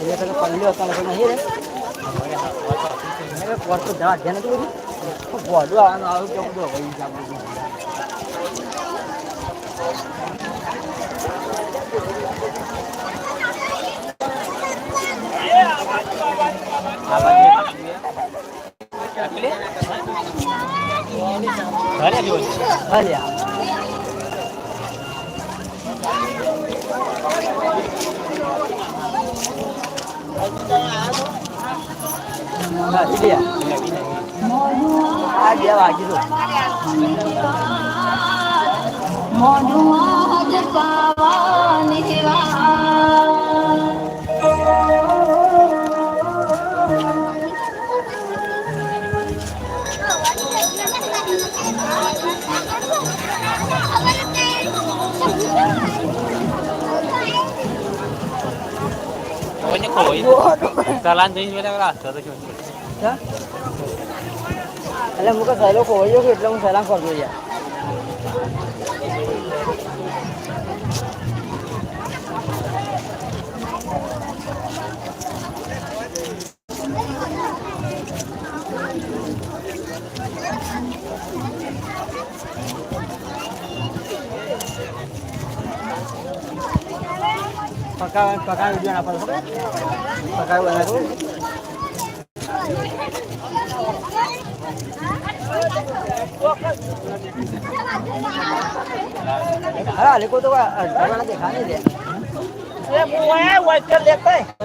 એટલે તમે પલ્લ્યો હતા લોકો નહીં રે પોર તો જવા ધ્યાન નથી બધું બોડું આવવાનું આવું. કેવું બધું હોય છે આપણે ભલે હા ઈ આ બે વાગી દો મોઢું પાવાની વાત Jalan jadi beda rasa tuh cuma. હા? એટલે મુકે સહેલો ખોવાઈ ગયો એટલે હું સલામ કરતો યાર પકાવ પકાવ ના પડે પકાવ બનાવું હા લેકો તો અડધા દેખા નહીં દે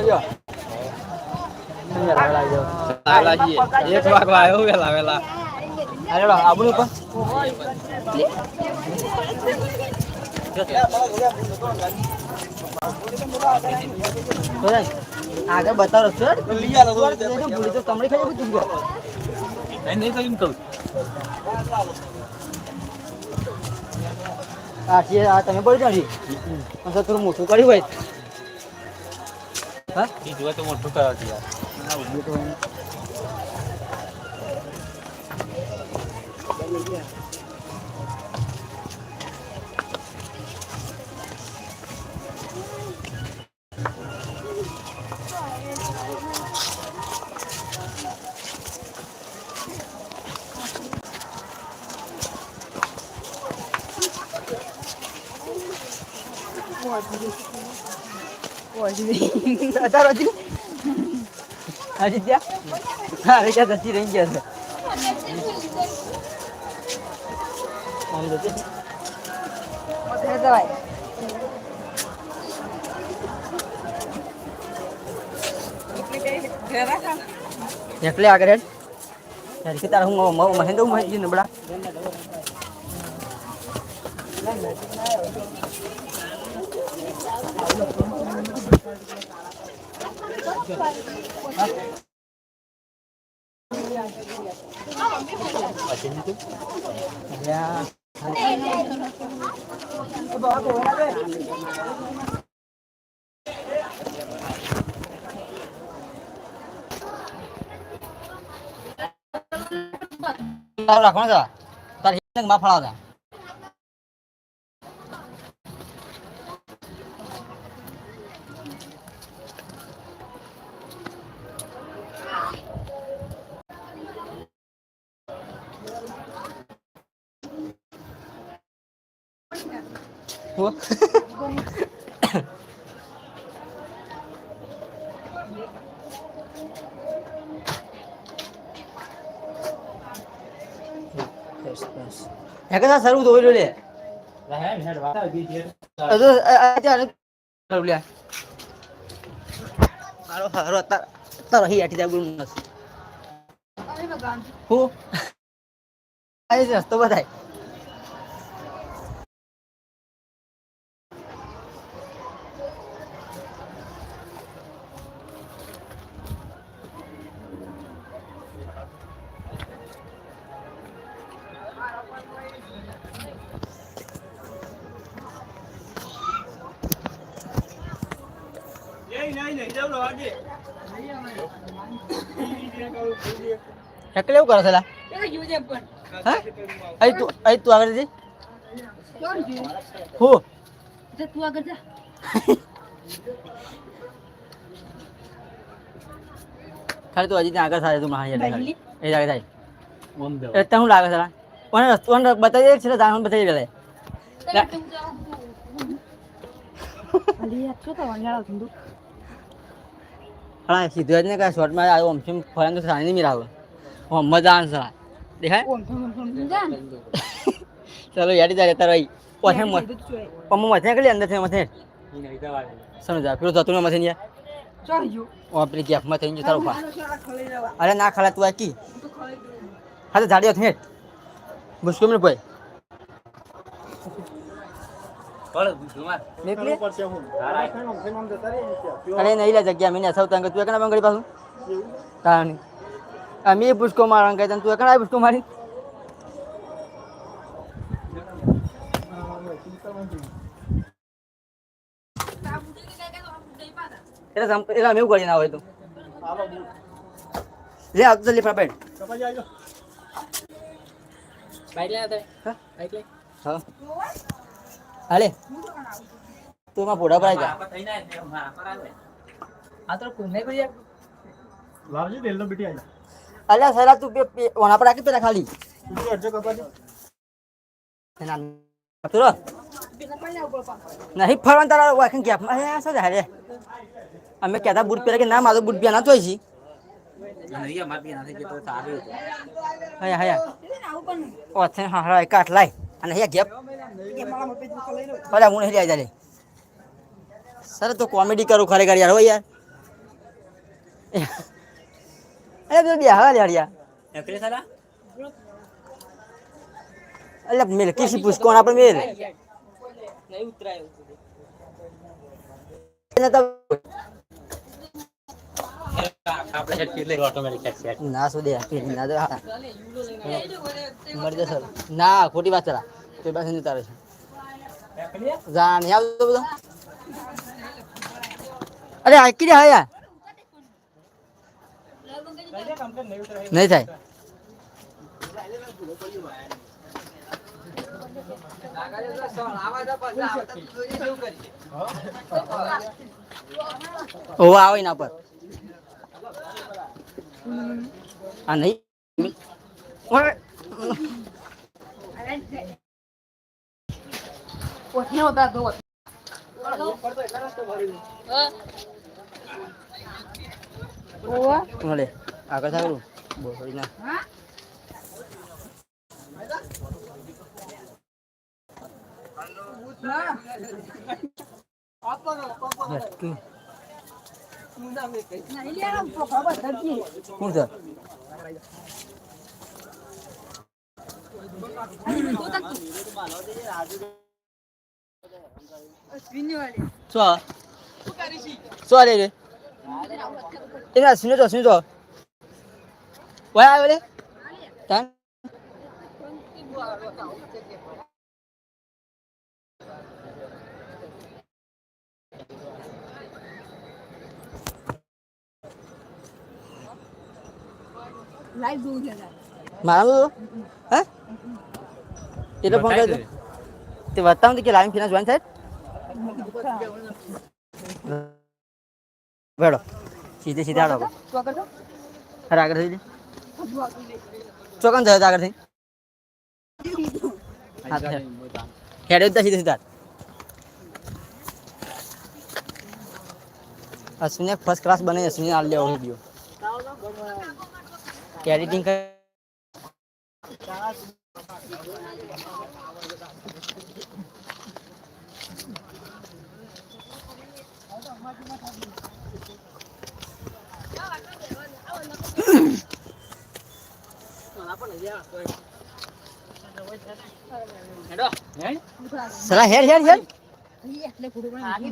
જો. સમજ્યા, લાવી દો. Salah ji. Dia keluar keluar vela vela. અરે આબુ જાય. આગળ બતાવો ભૂલી તો તમને ખાઈ ગયો. આ છે આ તમે બોલી નથી પણ થોડું મોટું કર્યું હોય. હા? Ini juga તો રહી ગયા છે જતી એકલે આગળ હેડ ત્યારે કે તારા હું મહેન્દ્ર હું મહેન્દ્ર નબળા Ya. રાખવાનું છે તારે એક માં ફળાવતા Hua. Ya kan saru tu dulu le. Lah ya, ini ada apa di dia. Aduh, aja ada saru le. Haro haro tar tar hi ati dah belum nas. Hu. Ayo jas to badai. એકલે એવું કરે છે હા? અહીં તું અહીં તું આગળ જઈ હું? તું આગળ જા ખાલી તું હજી ત્યાં આગળ થાય, તું. બાયલી? એ જાગે થાય. એટલે હું લાગે સલા ઓને રસ્તો બતાવી દે છે જાણ બતાવી દે. અલી આ શું તો યાર ધંધો. હા સીધું જ ને કાંઈ શોર્ટમાં આવ્યો આમ છે ફરાન તો સાની નહીં મિલાવે ઓમ મજા આવે સલા. દેખાય? ઓમ ચલો યાડી જાય તારે ઓછે મત. પમ્મો મથે કરી અંદરથી મથે સમજા પેલું થતું મથે ને ઓ પેલી ગેપમાં થઈને જતા લેવા અરે ના ખાલા તું આ કી. હા તો જાડીઓ થેટ મુશ્કેલ ને ભાઈ? અરે નહીં લે જગ્યા મેં સૌ તંગ તું એકના બંગડી પાછું? તાણી અમે પુષ્કો મારવા કહે તું એકના પુષ્કો મારી? એટલે એટલે અમે એવું કરી ના હોય તું. લે આવતો જલ્દી ફટાફટ. હા? હા. હાલે. તું માં પોડા પર આવી જા. આ તો કોઈ નહીં કોઈ લાવજી તેલ તો બેટી આવી અલ્યા સરા તું પે- પે- ઓના પર રાખી પેલા ખાલી. બીજું અડજો કપાજી. એના તું રો. નહીં ફરવાનું તારા વાખન ગેપમાં અરે શું જાય રે? અમે કહેતા બૂટ પહેરે કે ના મારો બૂટ પહેરા તો છે હયા હયા. ઓથે હા હા કાટ લાય. અને હે ગેપ. હું નહીં આવી સર તો કોમેડી કરું ખરેખર યાર હો યાર. અરે બે બે હા યાર. યાર અલ્યા મેલ કિસી પુષ્કો આપણે મેલ? એને તો ના ખોટી વાત ચલા તે છે. અરે આકી હા યાર. નહીં થાય. ઓવા આવે ના પર. ઓવા ભલે આગળ થાકરું બોલ ના હા ના ઝટકી. નહીં યાર આમ તો ખબર ધરતી કોણ છે? આ? રે? એના સુને તો સુને તો ઓય આવે રે. તાન લાઈવ જોઉં છે મારા હે? એટલે ફોન કર્યો તે બતાવું કે લાઈન ફિનાન્સ જોઈન થાય? બેડો. સીધે સીધે આડો અરે આગળ થઈ ચોકન થયો આગળ થઈ. હા હેડે સીધે સીધા. અશ્વિને ફર્સ્ટ ક્લાસ બનાવી અશ્વિને આ લેવો વીડિયો એડિટિંગ કર સલા હેડ હેડ હેડ એટલે ફોટો પણ આગી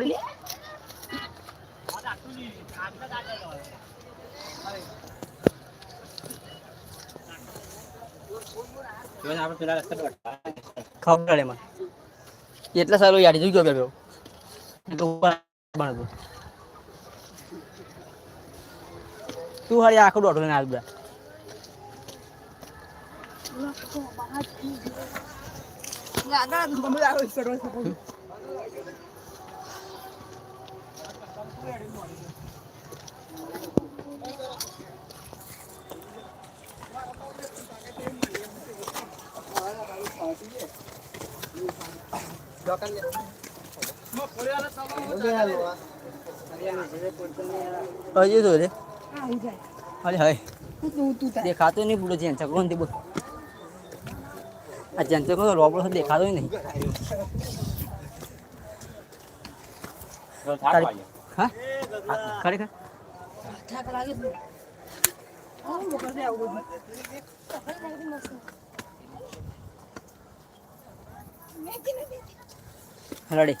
જાય ખબર એમાં એટલે સારું યાદ જોઈ ગયો બેબો તું હારી આખો દોઢો લઈને આલ બધા આગળ ગમે આગળ કરવા શકો હજી તો રે. અરે હાય. તું તું તાર. દેખાતો નહીં પૂરો જેન ચકડો નથી બોલ. આ જેન ચકડો રોબડો છે દેખાતો નહીં. હા? હા, ખરેખર? થાક લાગે છે આમ બકર દે આવું બધું રડી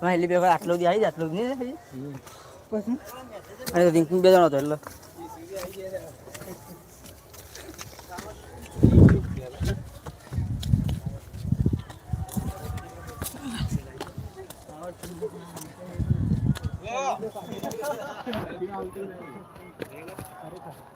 હા એટલે બે વાર આટલો દી આવી જાય આટલો દી નહીં હજી પછી અને તો રિંકુ બે જણો હતો એટલે નેટ નેટ સ્પેશિયલ બધા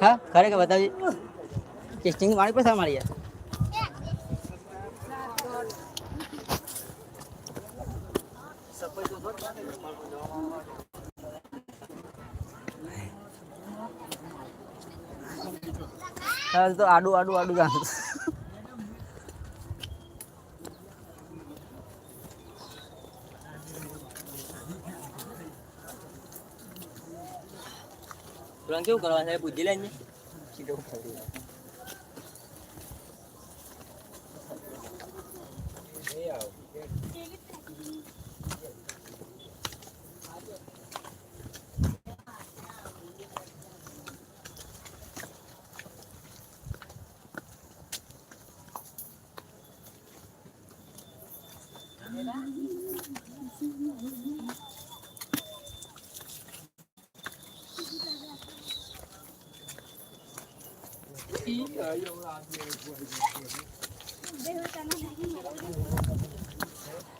હા ખરેખર બતાવજે. ટેસ્ટિંગ મારી પાસે મારી યાર તો આડું આડું આડું જાણ તુરંત કેવું કરવાનું છે બુદ્ધિ લઈને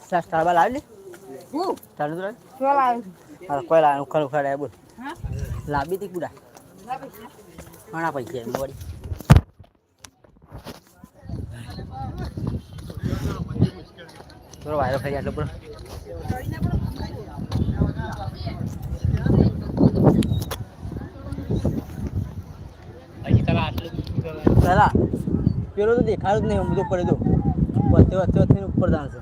સાસ તાળવા લાવી લે. હું? તારું તો ચાલ આવ્યું હા કોઈ લાવે ઉખાડ ઉખાડ બોલ. હા લાંબી તી કુડા. ઘણા પૈસા એમ બોડી થોડો વાયરો ખાઈ આટલો બરો હજી તારા આટલું કરવાનું. પેલો તો દેખાડો જ નહીં બધું પડે તો વચ્ચે વચ્ચે વચ્ચે ઉપર જાણશે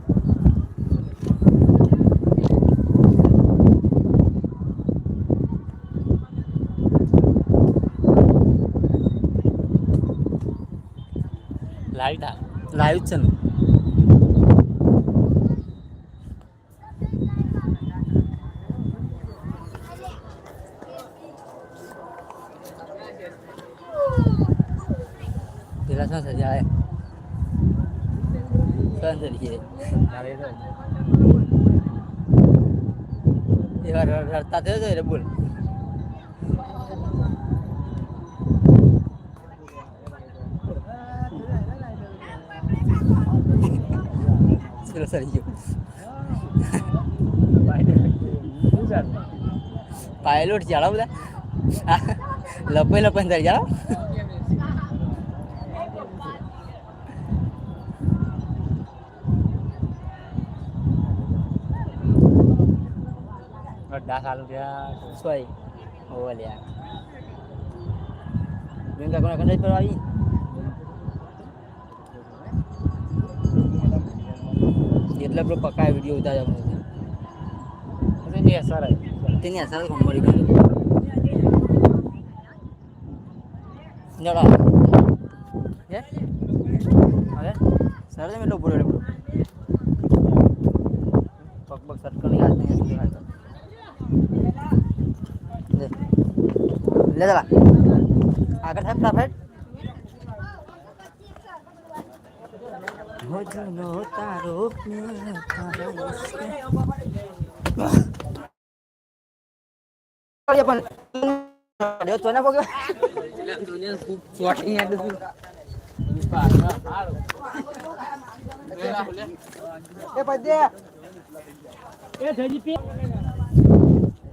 લાઈવ જ છે ને. શું છે જાય શું છે તારે તો એવા ર- રડતા થયો તો એટલે બોલ ચલો સરી ગયો પાયલોટ ચાલો બધા અંદર ચાલો ગड्ढा ચાલુ થયા સોય ઓ લ્યા બેંકા કોના કંડાઈ પર આવી? એટલે પેલો પકાય વીડિયો ઉતાર્યા મને પછી ને સર તેની અસર કંપની ગયો? જરા હે? હવે? સર એટલો બોલો બોલો પગ પગ સર્કલની નહીં લે જરા આગળ થાય ફટાફટ. ભોજનો તારો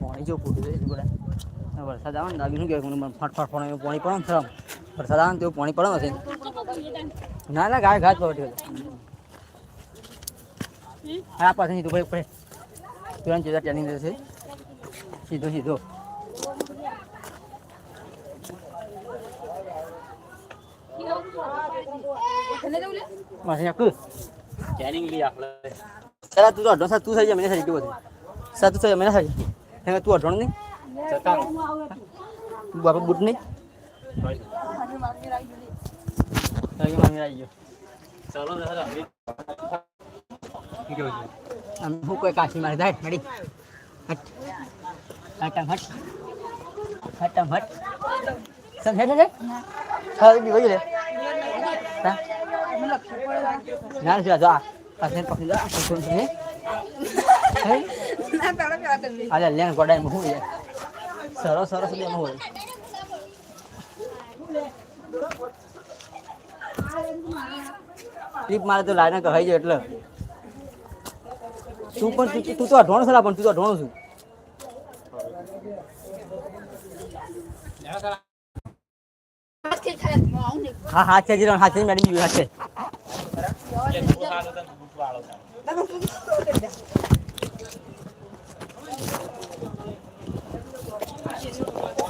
પણ જો ફૂટું છે વરસાદ આવે ને દાબી શું કહેવાય? ફટ ફટ પાણી પાણી પડે ને વરસાદ આવે ને તેવું પાણી પડે હશે ના ના ગાય ઘાસ પડે હા પાસે નહીં તો ભાઈ પડે. તુરંત સીધા ટ્રેનિંગ જશે સીધો સીધો. માસે યાકુ ટ્રેનિંગ લઈ આપણે. સરા તું તો અઢો સા તું થઈ જા મને તું બધું. સા તું થઈ જા મને હે તું અઢો નહીં? બુટ નહીં સાજી મામી આવી ગયો ચાલો ને છે આમ હું કોઈ કાશી મારે જાય મળી હટ હટમ હટ હટમ હટ સમજે છે હા બી વઈ લે ના ના જો આ પાછળ પકડી જા કોણ છે હે અલે લેન ગોડાઈ માં હું યાર સરસ સરસ લે હોય. ટીપ મારે તો લાઈને કહાઈ જાય એટલે. તું પણ તું તું અઢોણ સલા પણ તું તો અઢોણ છું. હા હા, છે જીરો હા, છે, મેડમ બી હા, છે એ જરા એકદમ પૂછું જ છે સરવામાં તો કાટવું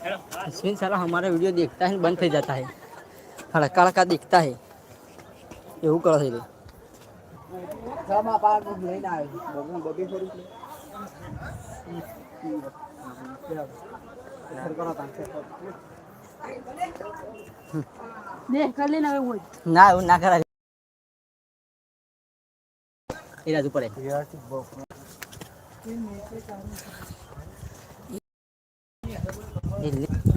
કા આપણે હેડો अश्विन साला हमारा वीडियो देखता है बंद થઈ जाता है हड़का हड़का दिखता है એવું કરો છે ના એવું ના કરાય એ રાજુ પડે એ